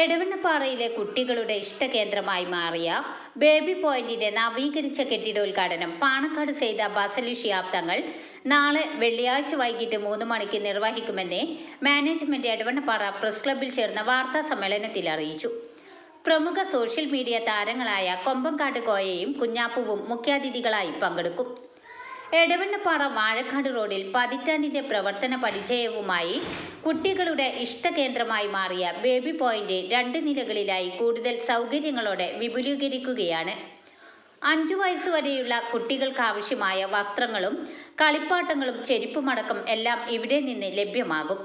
എടവണ്ണപ്പാറയിലെ കുട്ടികളുടെ ഇഷ്ടകേന്ദ്രമായി മാറിയ ബേബി പോയിന്റിന്റെ നവീകരിച്ച കെട്ടിടോദ്ഘാടനം പാണക്കാട് ചെയ്ത ബസലി ഷിയാബ് തങ്ങൾ നാളെ വെള്ളിയാഴ്ച വൈകിട്ട് മൂന്ന് മണിക്ക് നിർവഹിക്കുമെന്ന് മാനേജ്മെന്റ് എടവണ്ണപ്പാറ പ്രസ് ക്ലബിൽ ചേർന്ന വാർത്താ സമ്മേളനത്തിൽ അറിയിച്ചു. പ്രമുഖ സോഷ്യൽ മീഡിയ താരങ്ങളായ കൊമ്പങ്കാട് കോയയും കുഞ്ഞാപ്പുവും മുഖ്യാതിഥികളായി പങ്കെടുക്കും. എടവണ്ണപ്പാറ വാഴക്കാട് റോഡിൽ പതിറ്റാണ്ടിന്റെ പ്രവർത്തന പരിചയവുമായി കുട്ടികളുടെ ഇഷ്ടകേന്ദ്രമായി മാറിയ ബേബി പോയിന്റ് രണ്ട് നിലകളിലായി കൂടുതൽ സൗകര്യങ്ങളോടെ വിപുലീകരിക്കുകയാണ്. അഞ്ചു വയസ്സ് വരെയുള്ള കുട്ടികൾക്ക് ആവശ്യമായ വസ്ത്രങ്ങളും കളിപ്പാട്ടങ്ങളും ചെരുപ്പുമടക്കം എല്ലാം ഇവിടെ നിന്ന് ലഭ്യമാകും.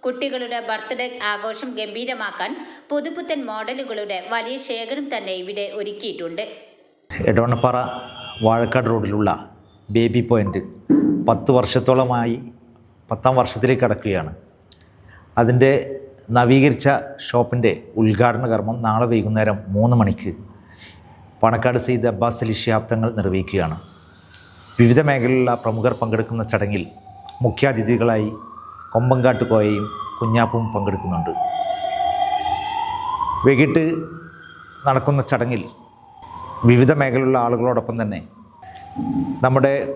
കുട്ടികളുടെ ബർത്ത്ഡേ ആഘോഷം ഗംഭീരമാക്കാൻ പുതുപുത്തൻ മോഡലുകളുടെ വലിയ ശേഖരം തന്നെ ഇവിടെ ഒരുക്കിയിട്ടുണ്ട്. എടവണ്ണപ്പാറ വാഴക്കാട് റോഡിലുള്ള ബേബി പോയിന്റ് പത്ത് വർഷത്തോളമായി പത്താം വർഷത്തിലേക്ക് കടക്കുകയാണ്. അതിന്റെ നവീകരിച്ച ഷോപ്പിന്റെ ഉദ്ഘാടന കർമ്മം നാളെ വൈകുന്നേരം മൂന്ന് മണിക്ക് പണക്കാട് സെയ്ത് അബ്ബാസ് അലി നിർവഹിക്കുകയാണ്. വിവിധ മേഖലയിലുള്ള പ്രമുഖർ പങ്കെടുക്കുന്ന ചടങ്ങിൽ മുഖ്യാതിഥികളായി കൊമ്പങ്കാട്ട് കോയയും കുഞ്ഞാപ്പും പങ്കെടുക്കുന്നുണ്ട്. വൈകിട്ട് നടക്കുന്ന ചടങ്ങിൽ വിവിധ മേഖലയിലുള്ള ആളുകളോടൊപ്പം തന്നെ നമ്മുടെ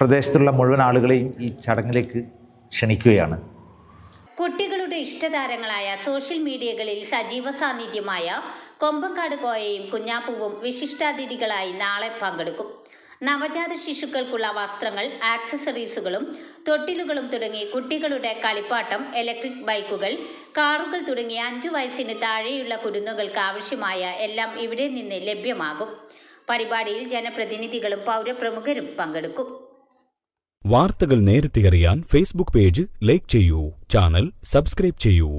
പ്രദേശത്തുള്ള മുഴുവൻ ആളുകളെയും ഈ ചടങ്ങിലേക്ക് ക്ഷണിക്കുകയാണ്. കുട്ടികളുടെ ഇഷ്ടതാരങ്ങളായ സോഷ്യൽ മീഡിയകളിൽ സജീവ സാന്നിധ്യമായ കൊമ്പങ്കാട് കോയയും കുഞ്ഞാപ്പൂവും വിശിഷ്ടാതിഥികളായി നാളെ പങ്കെടുക്കും. നവജാത ശിശുക്കൾക്കുള്ള വസ്ത്രങ്ങൾ ആക്സസറീസുകളും തൊട്ടിലുകളും തുടങ്ങി കുട്ടികളുടെ കളിപ്പാട്ടം ഇലക്ട്രിക് ബൈക്കുകൾ കാറുകൾ തുടങ്ങി അഞ്ചു വയസ്സിന് താഴെയുള്ള കുരുന്നുകൾക്ക് ആവശ്യമായ എല്ലാം ഇവിടെ നിന്ന് ലഭ്യമാകും. പരിപാടിയിൽ ജനപ്രതിനിധികളും പൗരപ്രമുഖരും പങ്കെടുക്കും. വാർത്തകൾ നേരത്തെ അറിയാൻ ഫേസ്ബുക്ക് പേജ് ലൈക്ക് ചെയ്യൂ ചാനൽ സബ്സ്ക്രൈബ് ചെയ്യൂ.